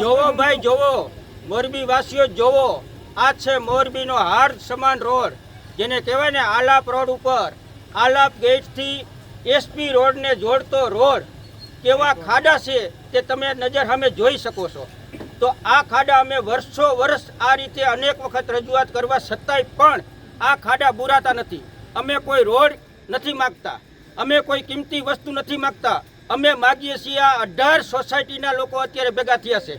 જોવો ભાઈ, જોવો. મોરબી વાસીઓ જોવો. આ છે મોરબીનો હાર સમાન રોડ, જેને કહેવાય ને આલાપ રોડ ઉપર. આલાપ ગેટથી એસપી રોડને જોડતો રોડ. કેવા ખાડા છે તે તમે નજર સામે જોઈ શકો છો. તો આ ખાડા અમે વર્ષો વર્ષ આ રીતે અનેક વખત રજૂઆત કરવા છતાંય પણ આ ખાડા બુરાતા નથી. અમે કોઈ રોડ નથી માગતા. અમે કોઈ કિંમતી વસ્તુ નથી માગતા. અમે માગીએ છીએ આ અઢાર સોસાયટીના લોકો અત્યારે ભેગા થયા છે.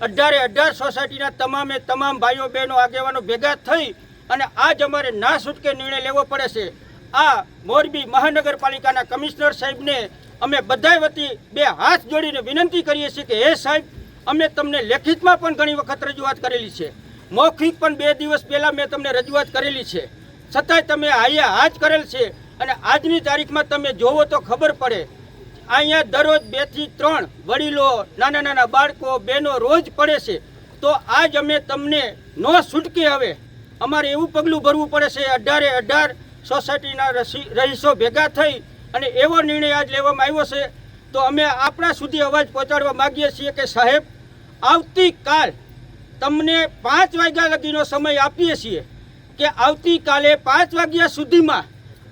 અઢારે અઢાર સોસાયટીના તમામે તમામ ભાઈઓ, બહેનો, આગેવાનો ભેગા થઈ અને આજ અમારે ના છૂટકે નિર્ણય લેવો પડે છે. આ મોરબી મહાનગરપાલિકાના કમિશનર સાહેબને અમે બધાય વતી બે હાથ જોડીને વિનંતી કરીએ છીએ કે, હે સાહેબ, અમે તમને લેખિતમાં પણ ઘણી વખત રજૂઆત કરેલી છે. મૌખિક પણ બે દિવસ પહેલાં મેં તમને રજૂઆત કરેલી છે. છતાંય તમે આયા હાજ કરેલ છે અને આજની તારીખમાં તમે જોવો તો ખબર પડે. અહીંયા દરરોજ બેથી ત્રણ વડીલો, નાના નાના બાળકો, બહેનો રોજ પડે છે. તો આજ અમે તમને ન છૂટકે હવે. અમારે એવું પગલું ભરવું પડે છે, અઢારે અઢાર સોસાયટીના રહીશો ભેગા થઈ અને એવો નિર્ણય આજ લેવામાં આવ્યો છે. તો અમે આપણા સુધી અવાજ પહોંચાડવા માગીએ છીએ કે સાહેબ, આવતીકાલ તમને પાંચ વાગ્યા લગીનો સમય આપીએ છીએ કે આવતીકાલે પાંચ વાગ્યા સુધીમાં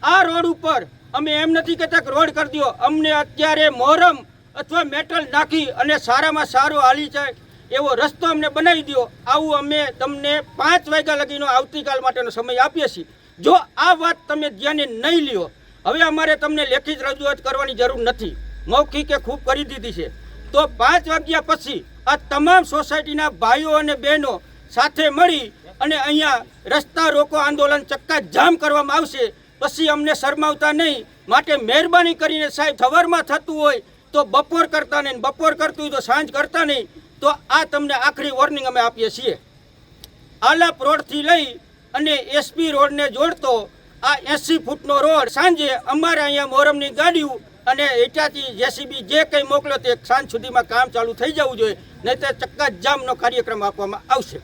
આ રોડ ઉપર અમે એમ નથી કહેતા કે રોડ કરી દો અમને અત્યારે મોરમ અથવા મેટલ નાખી અને સારામાં સારો હાલી જાય એવો રસ્તો અમને બનાવી દો આવું અમે તમને પાંચ વાગ્યા લગીનો આવતીકાલ માટેનો સમય આપીએ છીએ. જો આ વાત તમે ધ્યાને નહીં લ્યો, હવે અમારે તમને લેખિત રજૂઆત કરવાની જરૂર નથી. મૌખિકે ખૂબ કરી દીધી છે. તો પાંચ વાગ્યા પછી આ તમામ સોસાયટીના ભાઈઓ અને બહેનો સાથે મળી અને અહીંયા રસ્તા રોકો આંદોલન ચક્કા જામ કરવામાં આવશે. પછી અમને શરમાવતા નહીં. માટે મહેરબાની કરીને સાહેબ, સવારમાં થતું હોય તો બપોર કરતા નહીં, બપોર કરતું હોય તો સાંજ કરતા નહીં. તો આ તમને આખરી વોર્નિંગ અમે આપીએ છીએ. આલાપ રોડથી લઈ અને એસપી રોડને જોડતો આ એંસી ફૂટનો રોડ સાંજે અમારે અહીંયા મોરમની ગાડીઓ અને એટાથી જેસીબી જે કંઈ મોકલો તે સાંજ સુધીમાં કામ ચાલુ થઈ જવું જોઈએ. નહીં તો ચક્કા જામનો કાર્યક્રમ આપવામાં આવશે.